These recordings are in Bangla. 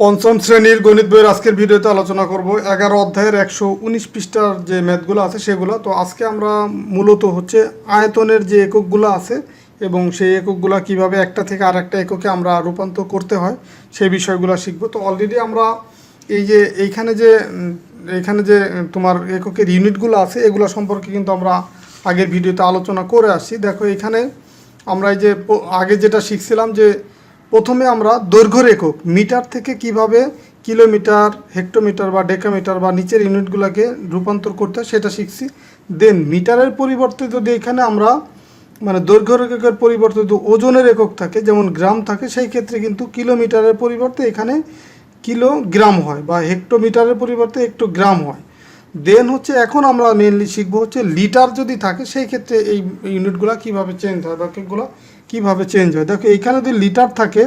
পঞ্চম শ্রেণির গণিত বইয়ের আজকের ভিডিওতে আলোচনা করব। এগারো অধ্যায়ের একশো উনিশ পৃষ্ঠার যে ম্যাথগুলো আছে সেগুলো। তো আজকে আমরা মূলত হচ্ছে আয়তনের যে এককগুলো আছে এবং সেই এককগুলো কীভাবে একটা থেকে আর একটা এককে আমরা রূপান্তর করতে হয় সেই বিষয়গুলো শিখব। তো অলরেডি আমরা এই যে এইখানে যে উম, এইখানে যে তোমার এককের ইউনিটগুলো আছে এগুলো সম্পর্কে কিন্তু আমরা আগের ভিডিওতে আলোচনা করে আসছি। দেখো এখানে আমরা এই যে আগে যেটা শিখছিলাম যে প্রথমে আমরা দৈর্ঘ্যের একক মিটার থেকে কীভাবে কিলোমিটার, হেক্টোমিটার বা ডেকামিটার বা নিচের ইউনিটগুলোকে রূপান্তর করতে হয় সেটা শিখছি। দেন মিটারের পরিবর্তে যদি এখানে আমরা মানে দৈর্ঘ্য রেখকের পরিবর্তে যদি ওজনের একক থাকে, যেমন গ্রাম থাকে, সেই ক্ষেত্রে কিন্তু কিলোমিটারের পরিবর্তে এখানে কিলোগ্রাম হয় বা হেক্টোমিটারের পরিবর্তে একটু গ্রাম হয়। দেন হচ্ছে এখন আমরা মেনলি শিখব হচ্ছে লিটার যদি থাকে, সেই ক্ষেত্রে এই ইউনিটগুলো কীভাবে চেঞ্জ হয় বা এককগুলো কীভাবে চেঞ্জ হয়? দেখো, এইখানে যদি লিটার থাকে,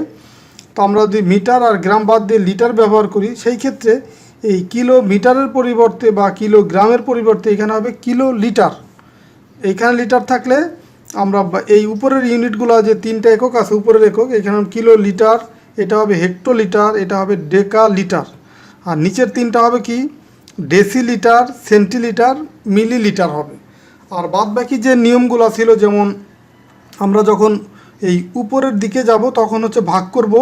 তো আমরা যদি মিটার আর গ্রাম বাদ দিয়ে লিটার ব্যবহার করি, সেই ক্ষেত্রে এই কিলো মিটারের পরিবর্তে বা কিলো গ্রামের পরিবর্তে এখানে হবে কিলো লিটার এইখানে লিটার থাকলে আমরা এই উপরের ইউনিটগুলো যে তিনটা একক আছে, উপরের একক, এখানে কিলো লিটার এটা হবে হেক্টো লিটার এটা হবে ডেকা লিটার আর নিচের তিনটা হবে কি? ডেসিলিটার সেন্টিলিটার মিলিলিটার হবে। আর বাদ বাকি যে নিয়মগুলো ছিল, যেমন আমরা যখন এই উপরের দিকে যাব, তখন হচ্ছে ভাগ করব,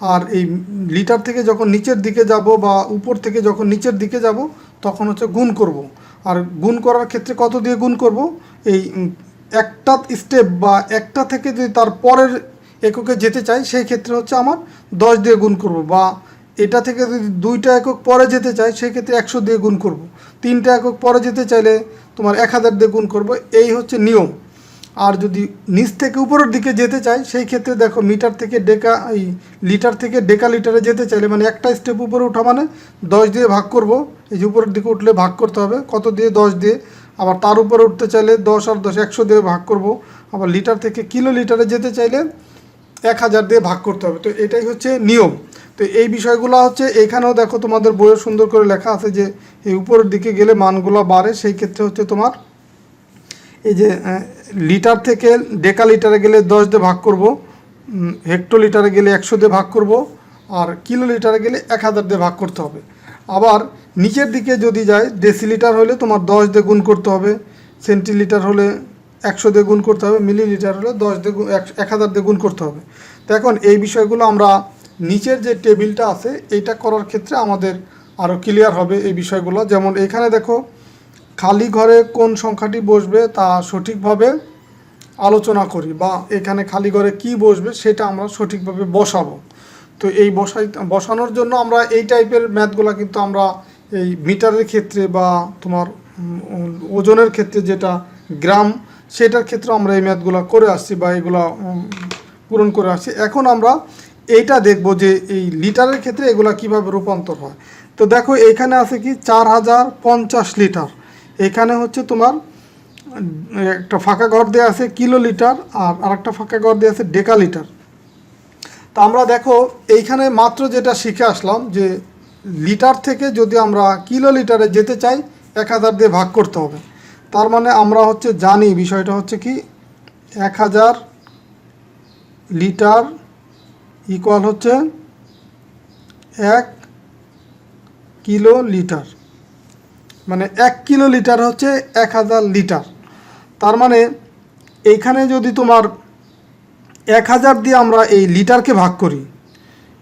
আর এই লিটার থেকে যখন নিচের দিকে যাব বা উপর থেকে যখন নিচের দিকে যাব, তখন হচ্ছে গুণ করব। আর গুণ করার ক্ষেত্রে কত দিয়ে গুণ করব? এই একটা স্টেপ বা একটা থেকে যদি তার পরের এককে যেতে চাই, সেই ক্ষেত্রে হচ্ছে আমার দশ দিয়ে গুণ করব, বা এটা থেকে যদি দুইটা একক পরে যেতে চাই সেক্ষেত্রে একশো দিয়ে গুণ করব। তিনটা একক পরে যেতে চাইলে তোমার এক হাজার দিয়ে গুণ করব। এই হচ্ছে নিয়ম। আর যদি নিচ থেকে উপরের দিকে যেতে চাই সেই ক্ষেত্রে দেখো মিটার থেকে ডেকা, এই লিটার থেকে ডেকা লিটারে যেতে চাইলে মানে একটা স্টেপ উপরে ওঠা মানে দশ দিয়ে ভাগ করব। এই যে উপরের দিকে উঠলে ভাগ করতে হবে, কত দিয়ে? দশ দিয়ে। আবার তার উপরে উঠতে চাইলে দশ আর দশ, একশো দিয়ে ভাগ করব। আবার লিটার থেকে কিলো লিটারে যেতে চাইলে এক হাজার দিয়ে ভাগ করতে হবে। তো এটাই হচ্ছে নিয়ম। তো এই বিষয়গুলো হচ্ছে এখানেও দেখো তোমাদের বইয়ে সুন্দর করে লেখা আছে যে এই উপরের দিকে গেলে মানগুলো বাড়ে, সেই ক্ষেত্রে হচ্ছে তোমার এই যে লিটার থেকে ডেকা লিটারে গেলে দশ দিয়ে ভাগ করব হেক্টো লিটারে গেলে একশো দিয়ে ভাগ করব, আর কিলো লিটারে গেলে এক হাজার দিয়ে ভাগ করতে হবে। আবার নিচের দিকে যদি যায়, ডেসিলিটার হলে তোমার দশ দিয়ে গুণ করতে হবে, সেন্টিলিটার হলে একশো দিয়ে গুণ করতে হবে, মিলিলিটার হলে দশ দিয়ে এক হাজার দিয়ে গুণ করতে হবে। তো এখন এই বিষয়গুলো আমরা নিচের যে টেবিলটা আছে, এইটা করার ক্ষেত্রে আমাদের আরও ক্লিয়ার হবে এই বিষয়গুলো। যেমন এখানে দেখো খালি ঘরে কোন সংখ্যাটি বসবে তা সঠিকভাবে আলোচনা করি বা এখানে খালি ঘরে কি বসবে সেটা আমরা সঠিকভাবে বসাবো। তো এই বসাই, বসানোর জন্য আমরা এই টাইপের ম্যাথগুলো কিন্তু আমরা এই মিটারের ক্ষেত্রে বা তোমার ওজনের ক্ষেত্রে যেটা গ্রাম, সেটার ক্ষেত্রে আমরা এই ম্যাথগুলো করে আসছি বা এগুলো পূরণ করে আসছি। এখন আমরা এইটা দেখব যে এই লিটারের ক্ষেত্রে এগুলা কীভাবে রূপান্তর হয়। তো দেখো এখানে আছে কি চার হাজার পঞ্চাশ লিটার। এখানে হচ্ছে তোমার, একটা ফাঁকা ঘর দেওয়া আছে কিলো লিটার আর আরেকটা ফাঁকা ঘর দেওয়া আছে ডেকা লিটার তো আমরা দেখো, এইখানে মাত্র যেটা শিখে আসলাম যে লিটার থেকে যদি আমরা কিলো লিটারে যেতে চাই, এক হাজার দিয়ে ভাগ করতে হবে। তার মানে আমরা হচ্ছে জানি, বিষয়টা হচ্ছে কি, এক হাজার লিটার ইকুয়াল হচ্ছে এক কিলো লিটার মানে এক কিলো লিটার হচ্ছে এক হাজার লিটার। তার মানে এইখানে যদি তোমার এক হাজার দিয়ে আমরা এই লিটারকে ভাগ করি,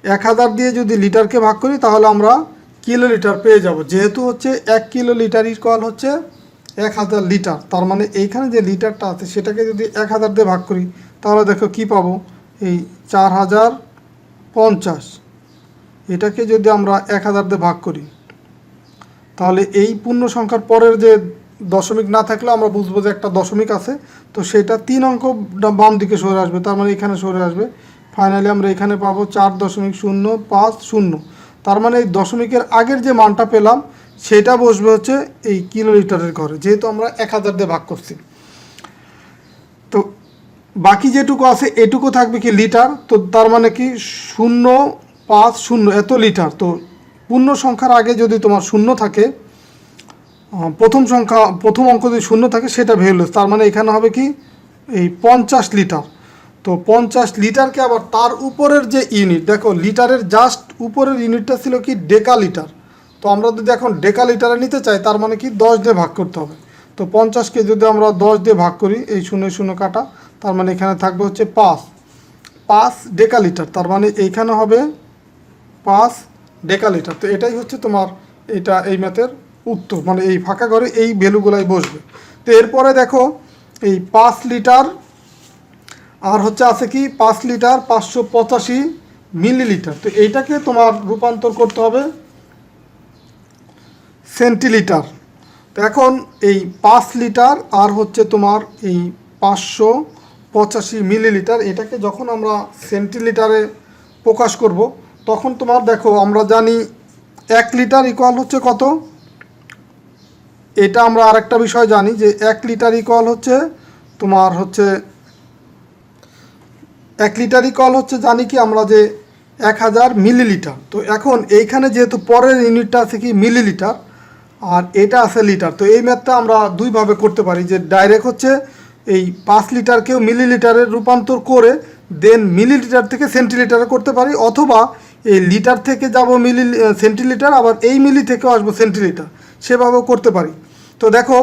এক হাজার দিয়ে যদি লিটারকে ভাগ করি, তাহলে আমরা কিলো লিটার পেয়ে যাব। যেহেতু হচ্ছে এক কিলো লিটার ইকুয়াল হচ্ছে এক হাজার লিটার, তার মানে এইখানে যে লিটারটা আছে, সেটাকে যদি এক হাজার দিয়ে ভাগ করি, তাহলে দেখো কি পাবো? এই চার হাজার পঞ্চাশ। এটাকে যদি আমরা এক হাজার দিয়ে ভাগ করি তাহলে এই পূর্ণ সংখ্যার পরের যে দশমিক না থাকলে আমরা বুঝব যে একটা দশমিক আছে। তো সেটা তিন অঙ্ক বাম দিকে সরে আসবে, তার মানে এখানে সরে আসবে। ফাইনালি আমরা এখানে পাবো চার দশমিক শূন্য পাঁচ শূন্য। তার মানে এই দশমিকের আগের যে মানটা পেলাম, সেটা বসবে হচ্ছে এই কিলো লিটারের ঘরে, যেহেতু আমরা এক হাজার দিয়ে ভাগ করছি। তো বাকি যেটুকু আছে, এটুকু থাকবে কি লিটার? তো তার মানে কি শূন্য পাঁচ শূন্য, এত লিটার। তো পূর্ণ সংখ্যার আগে যদি তোমার শূন্য থাকে প্রথম সংখ্যা, প্রথম অঙ্ক যদি শূন্য থাকে সেটা ভ্যালু তার মানে এখানে হবে কি? এই পঞ্চাশ লিটার। তো পঞ্চাশ লিটারকে আবার তার উপরের যে ইউনিট, দেখো লিটারের জাস্ট উপরের ইউনিটটা ছিল কি? ডেকা লিটার তো আমরা যদি এখন ডেকা লিটারে নিতে চাই, তার মানে কি? দশ দিয়ে ভাগ করতে হবে। তো পঞ্চাশকে যদি আমরা দশ দিয়ে ভাগ করি, এই শূন্য শূন্য কাটা, তার মানে এখানে থাকবে হচ্ছে পাঁচ। পাঁচ ডেকা লিটার তার মানে এইখানে হবে পাঁচ ডেকা লিটার তো এটাই হচ্ছে তোমার এটা এই ম্যাথের উত্তর। মানে এই ফাঁকা ঘরে এই ভ্যালুগুলাই বসবে। তো এরপরে দেখো, এই পাঁচ লিটার, আর হচ্ছে আছে কি, পাঁচ লিটার পাঁচশো পঁচাশি মিলিলিটার। তো এইটাকে তোমার রূপান্তর করতে হবে সেন্টিলিটার। তো এখন এই পাঁচ লিটার, আর হচ্ছে তোমার এই পাঁচশো পঁচাশি মিলিলিটার, এটাকে যখন আমরা সেন্টিলিটারে প্রকাশ করব তখন তোমার দেখো, আমরা জানি এক লিটার ইকুয়াল হচ্ছে কত? এটা আমরা আরেকটা বিষয় জানি যে এক লিটার ইকুয়াল হচ্ছে তোমার হচ্ছে, এক লিটার ইকুয়াল হচ্ছে জানি কি আমরা যে এক হাজার মিলিলিটার তো এখন এইখানে যেহেতু পরের ইউনিটটা আছে কি মিলিলিটার আর এটা আছে লিটার তো এই ম্যাথটা আমরা দুইভাবে করতে পারি যে ডাইরেক্ট হচ্ছে এই পাঁচ লিটারকেও মিলিলিটারে রূপান্তর করে দেন মিলিলিটার থেকে সেন্টিলিটারে করতে পারি, অথবা এই লিটার থেকে যাব মিলি সেন্টিলিটার, আবার এই মিলি থেকেও আসব সেন্টিলিটার। সেভাবেও করতে পারি। তো দেখো,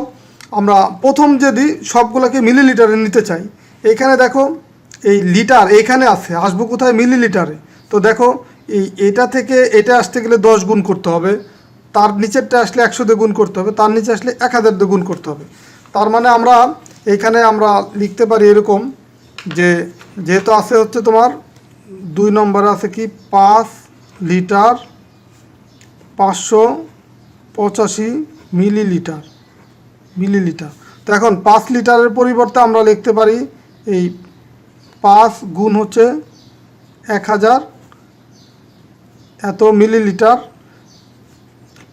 আমরা প্রথম যদি সবগুলোকে মিলিলিটারে নিতে চাই, এখানে দেখো, এই লিটার এখানে আছে, আসব কোথায়? মিলিলিটারে। তো দেখো, এই এটা থেকে এটা আসতে গেলে দশ গুণ করতে হবে। তার নিচেরটা আসলে একশো দিয়ে গুণ করতে হবে, তার নিচে আসলে এক হাজার দিয়ে করতে হবে। তার মানে আমরা এখানে আমরা লিখতে পারি এরকম যে, যেহেতু আছে হচ্ছে তোমার দুই নম্বর আছে কি? পাঁচ লিটার পাঁচশো পঁচাশি মিলিলিটার মিলিলিটার। তো এখন পাঁচ লিটারের পরিবর্তে আমরা লিখতে পারি এই পাঁচ গুণ হচ্ছে এক হাজার এত মিলিলিটার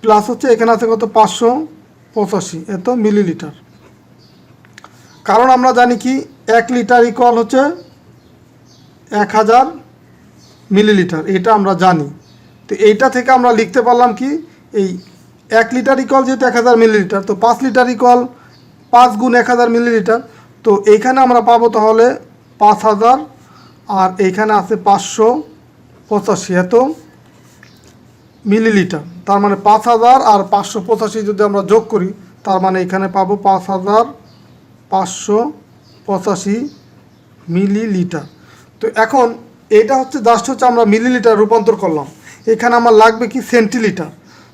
প্লাস হচ্ছে এখানে আছে কত? পাঁচশো পঁচাশি এত মিলিলিটার। কারণ আমরা জানি কি? এক লিটার ইকুয়াল হচ্ছে এক হাজার মিলিলিটার এটা আমরা জানি। তো এইটা থেকে আমরা লিখতে পারলাম কি, এই এক লিটার ইকুয়াল যেহেতু এক হাজার মিলিলিটার তো পাঁচ লিটার ইকুয়াল পাঁচ গুণ এক হাজার মিলিলিটার তো এইখানে আমরা পাবো তাহলে পাঁচ হাজার, আর এইখানে আছে পাঁচশো পঁচাশি, এত মিলিলিটার তার মানে পাঁচ হাজার আর পাঁচশো পঁচাশি যদি আমরা যোগ করি, তার মানে এখানে পাবো পাঁচ হাজার পাঁচশো পঁচাশি মিলিলিটার তো এখন এটা হচ্ছে জাস্ট হচ্ছে আমরা মিলিলিটার রূপান্তর করলাম। এখানে আমার লাগবে কি সেন্টিলিটার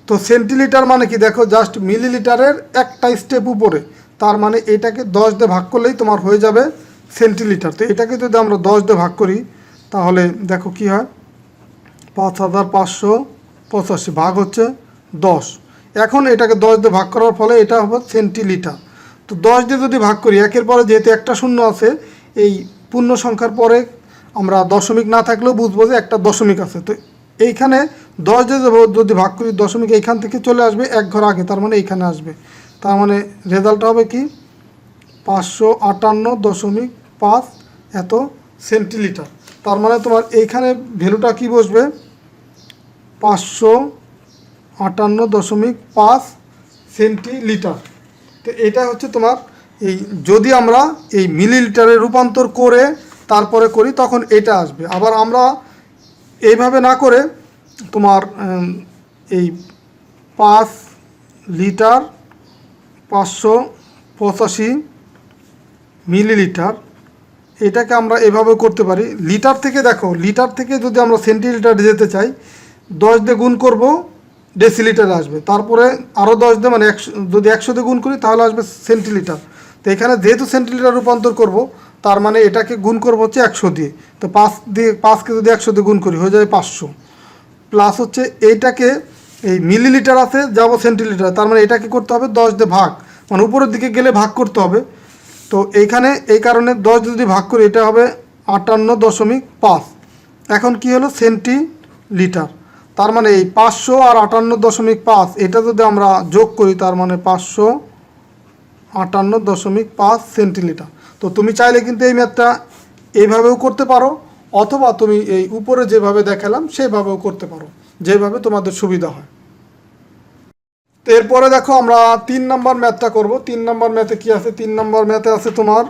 তো সেন্টিলিটার মানে কি? দেখো জাস্ট মিলিলিটারের একটা স্টেপ উপরে, তার মানে এটাকে দশ দিয়ে ভাগ করলেই তোমার হয়ে যাবে সেন্টিলিটার তো এটাকে যদি আমরা দশ দিয়ে ভাগ করি, তাহলে দেখো কি হয়? পাঁচ হাজার পাঁচশো পঁচাশি ভাগ হচ্ছে দশ। এখন এটাকে দশ দিয়ে ভাগ করার ফলে এটা হবে সেন্টিলিটার তো দশ দিয়ে যদি ভাগ করি, একের পরে যেহেতু একটা শূন্য আছে, এই পূর্ণ সংখ্যার পরে আমরা দশমিক না থাকলেও বুঝব যে একটা দশমিক আছে। তো এইখানে দশ যদি- যদি ভাগ করি দশমিক এইখান থেকে চলে আসবে, এক ঘর আগে, তার মানে এইখানে আসবে। তার মানে রেজাল্ট হবে কি? পাঁচশো আটান্ন দশমিক পাঁচ এত সেন্টিলিটার তার মানে তোমার এইখানে ভ্যালুটা কি বসবে? পাঁচশো আটান্ন দশমিক পাঁচ সেন্টিলিটার তো এটা হচ্ছে তোমার এই, যদি আমরা এই মিলিলিটারে রূপান্তর করে তারপরে করি, তখন এটা আসবে। আবার আমরা এইভাবে না করে তোমার এই পাঁচ লিটার পাঁচশো পঁচাশি মিলিলিটার এটাকে আমরা এভাবে করতে পারি। লিটার থেকে দেখো, লিটার থেকে যদি আমরা সেন্টিলিটার যেতে চাই, দশ দিয়ে গুণ করব, ডেসিলিটার আসবে। তারপরে আরও দশ দিয়ে মানে একশো, যদি একশো দিয়ে গুণ করি, তাহলে আসবে সেন্টিলিটার। তো এখানে যেহেতু সেন্টিলিটার রূপান্তর করব তার মানে এটাকে গুণ করব হচ্ছে একশো দিয়ে। তো পাঁচ দিয়ে, পাঁচকে যদি একশো দিয়ে গুণ করি, হয়ে যাবে পাঁচশো। প্লাস হচ্ছে এইটাকে এই মিলিলিটার আছে, যাব সেন্টিলিটার। তার মানে এটাকে করতে হবে দশ দিয়ে ভাগ। মানে উপরের দিকে গেলে ভাগ করতে হবে। তো এইখানে এই কারণে দশ যদি ভাগ করি, এটা হবে আটান্ন দশমিক পাঁচ। এখন কি হলো? সেন্টি লিটার তার মানে এই পাঁচশো আর আটান্ন দশমিক পাঁচ, এটা যদি আমরা যোগ করি, তার মানে পাঁচশো আটান্ন দশমিক পাঁচ সেন্টিলিটার। তো তুমি চাইলে কিন্তু এই ম্যাথটা এইভাবেও করতে পারো, অথবা তুমি এই উপরে যেভাবে দেখালাম সেইভাবেও করতে পারো, যেভাবে তোমাদের সুবিধা হয়। তো এরপরে দেখো আমরা তিন নম্বর ম্যাথটা করব। তিন নম্বর ম্যাথে কি আছে? তিন নম্বর ম্যাথে আছে তোমার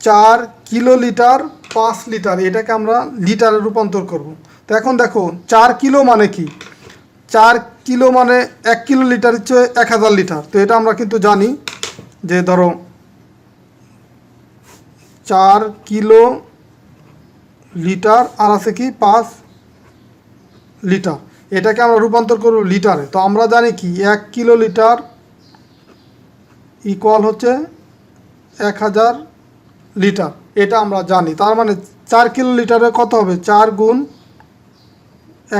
চার কিলো লিটার পাঁচ লিটার, এটাকে আমরা লিটারে রূপান্তর করব। তো এখন দেখো, চার কিলো মানে কি? চার কিলো মানে এক কিলো লিটার হচ্ছে এক হাজার লিটার। তো এটা আমরা কিন্তু জানি যে ধরো চার কিলো লিটার আর আছে কি পাঁচ লিটার। এটাকে আমরা রূপান্তর করব লিটারে। তো আমরা জানি কি, এক কিলো লিটার ইকুয়াল হচ্ছে এক হাজার লিটার। এটা আমরা জানি। তার মানে চার কিলো লিটারে কত হবে? চার গুণ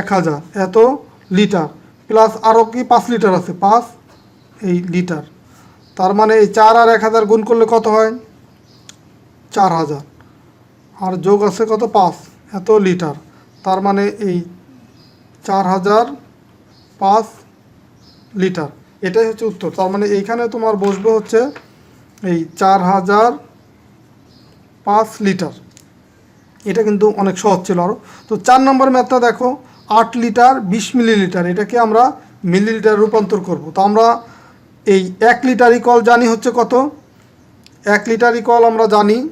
এক হাজার। এত লিটার। প্লাস আরও কি পাঁচ লিটার আছে? পাঁচ এই লিটার। তার মানে এই চার আর এক হাজার গুণ করলে কত হয়? চার হাজার। আর যোগ আছে কত? পাঁচ। এত লিটার। তার মানে এই চার হাজার পাঁচ লিটার। এটাই হচ্ছে উত্তর। তার মানে এইখানে তোমার বসবে হচ্ছে এই চার হাজার পাঁচ লিটার। এটা কিন্তু অনেক সহজ ছিল আরও তো চার নম্বর ম্যাথটা দেখো, আট লিটার, বিশ মিলিলিটার। এটাকে আমরা মিলিলিটার রূপান্তর করব। তো আমরা এই এক লিটার ইকল জানি হচ্ছে কত? এক লিটার ইকল আমরা জানি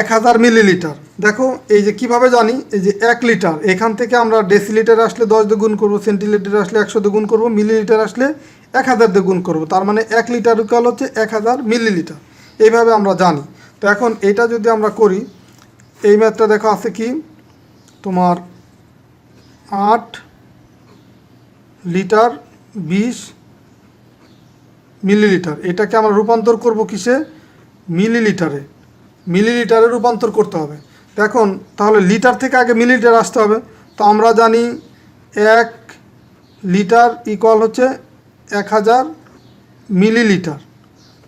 এক হাজার মিলিলিটার। দেখো, এই যে কীভাবে জানি, এই যে এক লিটার। এখান থেকে আমরা ডেসিলিটার আসলে দশ গুণ করব, সেন্টিলিটার আসলে একশো গুণ করব, মিলিলিটার আসলে এক হাজার গুণ করব। তার মানে এক লিটার ইকাল হচ্ছে এক হাজার মিলিলিটার। এইভাবে আমরা জানি। তো এখন এটা যদি আমরা করি, এই ম্যাথটা দেখো আছে কি? তোমার আট লিটার বিশ মিলিলিটার। এটাকে আমরা রূপান্তর করব কিসে? মিলিলিটারে। মিলিলিটারে রূপান্তর করতে হবে। দেখুন, তাহলে লিটার থেকে আগে মিলিলিটার আসতে হবে। তো আমরা জানি এক লিটার ইকুয়াল হচ্ছে এক হাজার মিলিলিটার।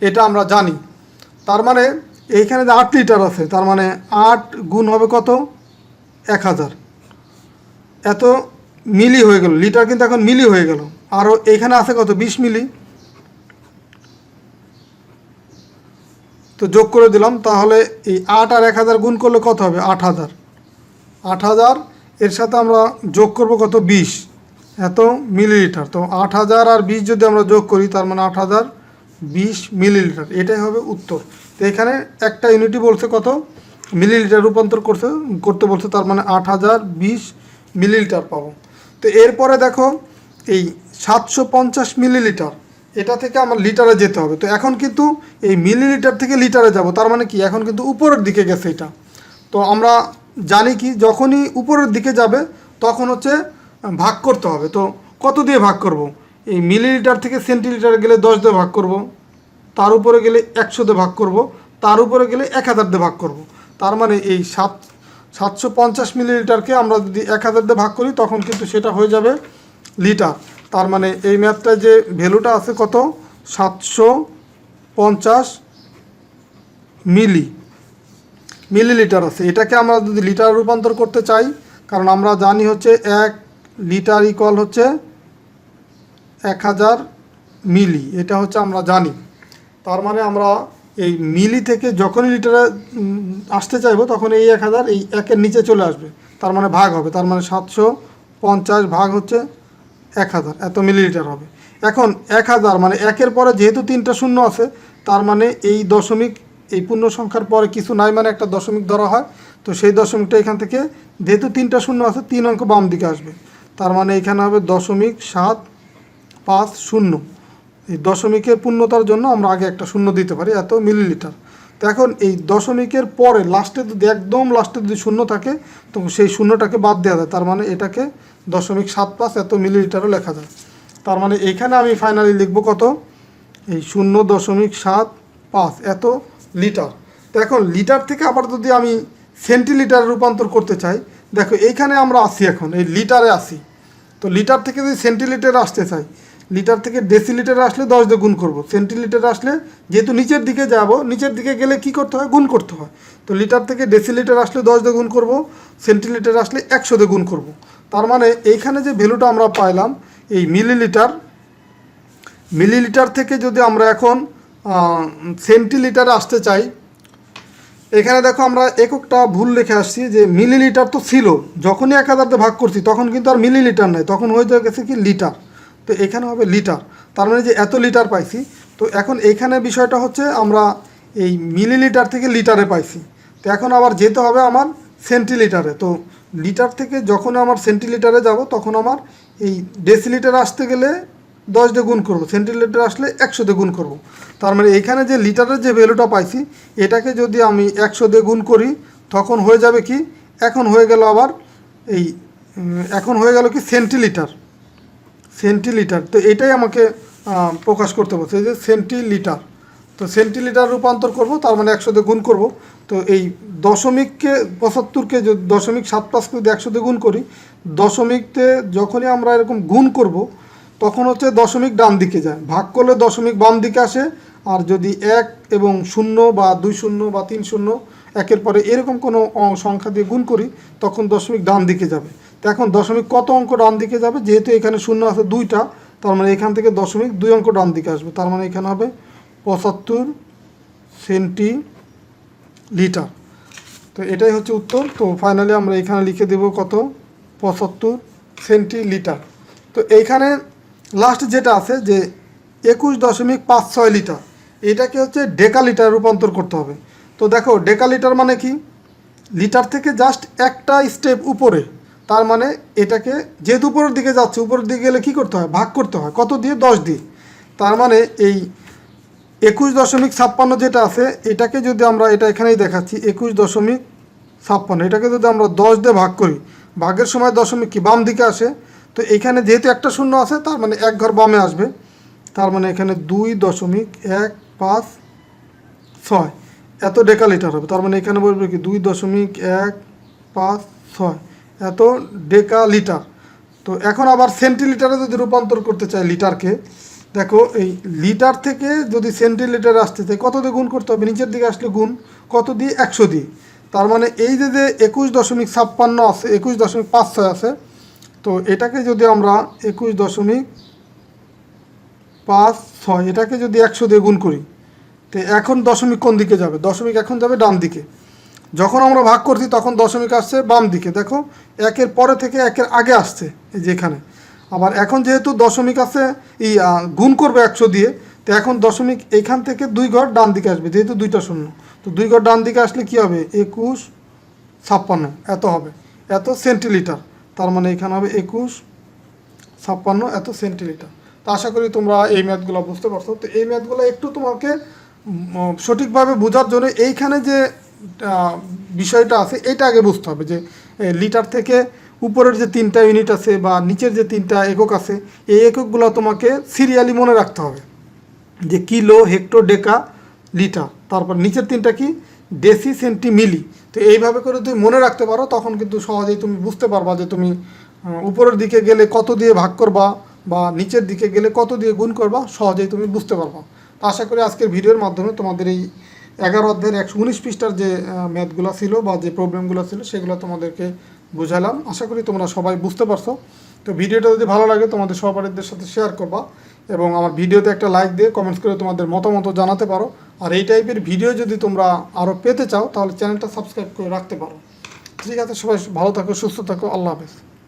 এটা আমরা জানি। তার মানে এইখানে যে আট লিটার আছে, তার মানে আট গুণ হবে কত? এক হাজার। এত মিলি হয়ে গেল। লিটার কিন্তু এখন মিলি হয়ে গেল। আরও এইখানে আছে কত? বিশ মিলি। তো যোগ করে দিলাম, তাহলে এই আট আর এক হাজার গুণ করলে কত হবে? আট হাজার। আট হাজার, এর সাথে আমরা যোগ করব কত? বিশ। এত মিলিলিটার। তো আট হাজার আর বিশ যদি আমরা যোগ করি, তার মানে আট হাজার বিশ মিলিলিটার। এটাই হবে উত্তর। তো এখানে একটা ইউনিটই বলছে কত? মিলিলিটার রূপান্তর করতে করতে বলছে, তার মানে আট হাজার বিশ মিলিলিটার পাবো। তো এরপরে দেখো, এই সাতশো পঞ্চাশ মিলিলিটার এটা থেকে আমার লিটারে যেতে হবে। তো এখন কিন্তু এই মিলিলিটার থেকে লিটারে যাব, তার মানে কি? এখন কিন্তু উপরের দিকে গেছে এটা। তো আমরা জানি কি, যখনই উপরের দিকে যাবে, তখন হচ্ছে ভাগ করতে হবে। তো কত দিয়ে ভাগ করব? এই মিলিলিটার থেকে সেন্টিলিটার গেলে দশ দিয়ে ভাগ করব, তার উপরে গেলে একশো দিয়ে ভাগ করব, তার উপরে গেলে এক হাজার দিয়ে ভাগ করব। তার মানে এই সাত, সাতশো পঞ্চাশ মিলিলিটারকে আমরা যদি এক হাজার দিয়ে ভাগ করি, তখন কিন্তু সেটা হয়ে যাবে লিটার তার মানে এই ম্যাথটা যে ভ্যালুটা আছে কত? সাতশো পঞ্চাশ মিলি, মিলিলিটার আছে। এটাকে আমরা যদি লিটার রূপান্তর করতে চাই, কারণ আমরা জানি হচ্ছে এক লিটার ইকল হচ্ছে এক হাজার মিলি, এটা হচ্ছে আমরা জানি। তার মানে আমরা এই মিলি থেকে যখনই লিটারে আসতে চাইব, তখন এই এক হাজার এই একের নিচে চলে আসবে। তার মানে ভাগ হবে। তার মানে সাতশো পঞ্চাশ ভাগ হচ্ছে এক হাজার, এত মিলিলিটার হবে। এখন এক হাজার মানে একের পরে যেহেতু তিনটা শূন্য আছে, তার মানে এই দশমিক, এই পূর্ণ সংখ্যার পরে কিছু নাই মানে একটা দশমিক ধরা হয়। তো সেই দশমিকটা এখান থেকে, যেহেতু তিনটা শূন্য আছে, তিন অঙ্ক বাম দিকে আসবে। তার মানে এখানে হবে দশমিক সাত পাঁচ শূন্য। এই দশমিকের পূর্ণতার জন্য আমরা আগে একটা শূন্য দিতে পারি, এত মিলিলিটার। তো এখন এই দশমিকের পরে লাস্টে যদি একদম লাস্টে যদি শূন্য থাকে তো সেই শূন্যটাকে বাদ দেওয়া যায়। তার মানে এটাকে দশমিক সাত পাঁচ এত মিলিলিটারও লেখা যায়। তার মানে এইখানে আমি ফাইনালি লিখব কত? এই শূন্য দশমিক সাত পাঁচ, এত লিটার। তো এখন লিটার থেকে আবার যদি আমি সেন্টিলিটারে রূপান্তর করতে চাই, দেখো এইখানে আমরা আসি এখন, এই লিটারে আসি তো লিটার থেকে যদি সেন্টিলিটারে আসতে চাই লিটার থেকে ডেসিলিটারে আসলে দশ দিয়ে গুণ করব। সেন্টিলিটারে আসলে যেহেতু নিচের দিকে যাব, নিচের দিকে গেলে কি করতে হয়? গুণ করতে হয়। তো লিটার থেকে ডেসিলিটার আসলে দশ দিয়ে গুণ করব, সেন্টিলিটার আসলে একশো দিয়ে গুণ করব। তার মানে এইখানে যে ভ্যালুটা আমরা পাইলাম, এই মিলিলিটার মিলিলিটার থেকে যদি আমরা এখন সেন্টিলিটারে আসতে চাই, এখানে দেখো আমরা এককটা ভুল লিখে আসছি যে মিলিলিটার তো ছিল, যখনই এক হাজারতে ভাগ করছি, তখন কিন্তু আর মিলিলিটার নাই, তখন হয়ে গেছে কি লিটার। তো এখানে হবে লিটার। তার মানে যে এত লিটার পাইছি। তো এখন এইখানে বিষয়টা হচ্ছে আমরা এই মিলিলিটার থেকে লিটারে পাইছি। তো এখন আবার যেতে হবে আমার সেন্টিলিটারে। তো লিটার থেকে যখন আমার সেন্টিলিটারে যাব, তখন আমার এই ডেসিলিটার আসতে গেলে দশ দিয়ে গুণ করব। সেন্টিলিটার আসলে একশো দিয়ে গুণ করব। তার মানে এখানে যে লিটারের যে ভ্যালুটা পাইছি, এটাকে যদি আমি একশো দিয়ে গুণ করি, তখন হয়ে যাবে কি? এখন হয়ে গেল আবার এই এখন হয়ে গেল কি সেন্টিলিটার। সেন্টিলিটার। তো এটাই আমাকে প্রকাশ করতে বলছে যে সেন্টিলিটার। তো সেন্টিলিটার রূপান্তর করব, তার মানে একশো গুণ করব। তো এই দশমিককে, পঁচাত্তরকে যদি দশমিক সাত পাঁচকে যদি একশো গুণ করি, দশমিকতে যখনই আমরা এরকম গুণ করব, তখন হচ্ছে দশমিক ডান দিকে যায়। ভাগ করলে দশমিক বাম দিকে আসে, আর যদি এক এবং শূন্য বা দুই শূন্য বা তিন শূন্য একের পরে এরকম কোনো সংখ্যা দিয়ে গুণ করি, তখন দশমিক ডান দিকে যাবে। তো এখন দশমিক কত অঙ্ক ডান দিকে যাবে? যেহেতু এখানে শূন্য আছে দুইটা, তার মানে এখান থেকে দশমিক দুই অঙ্ক ডান দিকে আসবে। তার মানে এখানে হবে পঁচাত্তর সেন্টি লিটার তো এটাই হচ্ছে উত্তর। তো ফাইনালি আমরা এখানে লিখে দেব কত? পঁচাত্তর সেন্টি লিটার তো এইখানে লাস্ট যেটা আছে যে একুশ দশমিক পাঁচ ছয় লিটার, এটাকে হচ্ছে ডেকা লিটার রূপান্তর করতে হবে। তো দেখো ডেকা লিটার মানে কি? লিটার থেকে জাস্ট একটা স্টেপ উপরে। তার মানে এটাকে যেহেতু উপরের দিকে যাচ্ছে, উপরের দিকে গেলে কী করতে হয়? ভাগ করতে হয়। কত দিয়ে? দশ দিয়ে। তার মানে এই একুশ দশমিক ছাপ্পান্ন যেটা আছে, এটাকে যদি আমরা এটা এখানেই দেখাচ্ছি, একুশ দশমিক ছাপ্পান্ন, এটাকে যদি আমরা দশ দিয়ে ভাগ করি, ভাগের সময় দশমিক কি? বাম দিকে আসে। তো এখানে যেহেতু একটা শূন্য আছে, তার মানে এক ঘর বামে আসবে। তার মানে এখানে দুই দশমিক এক পাঁচ ছয়। এত ডেকা লিটার হবে। তার মানে এখানে বলবে কি? দুই দশমিক এক পাঁচ ছয়। এত ডেকা লিটার। তো এখন আবার সেন্টিলিটারে যদি রূপান্তর করতে চাই লিটারকে, দেখো এই লিটার থেকে যদি সেন্টিলিটার আসতে চাই কত দিয়ে গুণ করতে হবে? নিচের দিকে আসলে গুণ কত দিয়ে? একশো দিয়ে। তার মানে এই যে যে একুশ দশমিক ছাপ্পান্ন আছে, একুশ দশমিক পাঁচ ছয় আছে, তো এটাকে যদি আমরা একুশ দশমিক পাঁচ ছয়, এটাকে যদি একশো দিয়ে গুণ করি, তো এখন দশমিক কোন দিকে যাবে? দশমিক এখন যাবে ডান দিকে। যখন আমরা ভাগ করছি, তখন দশমিক আসছে বাম দিকে। দেখো, একের পরে থেকে একের আগে আসছে এই যে এখানে। আবার এখন যেহেতু দশমিক আছে, এই গুণ করবে একশো দিয়ে, তো এখন দশমিক এইখান থেকে দুই ঘর ডান দিকে আসবে, যেহেতু দুইটা শূন্য। তো দুই ঘর ডান দিকে আসলে কি হবে? একুশ ছাপ্পান্ন, এত হবে। এত সেন্টিলিটার। তার মানে এখানে হবে একুশ ছাপ্পান্ন, এত সেন্টিলিটার। তো আশা করি তোমরা এই ম্যাথগুলো বুঝতে পারছ। তো এই ম্যাথগুলো একটু তোমাকে সঠিকভাবে বোঝার জন্য এইখানে যে বিষয়টা আছে, এটা আগে বুঝতে হবে যে লিটার থেকে উপরের যে তিনটা ইউনিট আছে বা নিচের যে তিনটা একক আছে, এই এককগুলো তোমাকে সিরিয়ালি মনে রাখতে হবে যে কিলো হেক্টর ডেকা, লিটার। তারপর নিচের তিনটা কি? Deci, centi, milli. তো এইভাবে করে তুমি মনে রাখতে পারো, তখন কিন্তু সহজেই তুমি বুঝতে পারবা যে তুমি উপরের দিকে গেলে কত দিয়ে ভাগ করবা বা নিচের দিকে গেলে কত দিয়ে গুণ করবা, সহজেই তুমি বুঝতে পারবা। আশা করি আজকের ভিডিওর মাধ্যমে তোমাদের এই এগারো অধ্যায়ের একশো উনিশ পৃষ্ঠার যে ম্যাথগুলো ছিল বা যে প্রবলেমগুলো ছিল, সেগুলো তোমাদেরকে বুঝালাম। আশা করি তোমরা সবাই বুঝতে পারছ। তো ভিডিওটা যদি ভালো লাগে, তোমাদের সহপাঠীদের সাথে শেয়ার করবা এবং আমার ভিডিওতে একটা লাইক দিয়ে কমেন্টস করে তোমাদের মতামত জানাতে পারো। আর এই টাইপের ভিডিও যদি তোমরা আরও পেতে চাও, তাহলে চ্যানেলটা সাবস্ক্রাইব করে রাখতে পারো। ঠিক আছে, সবাই ভালো থাকো, সুস্থ থাকো, আল্লাহ হাফেজ।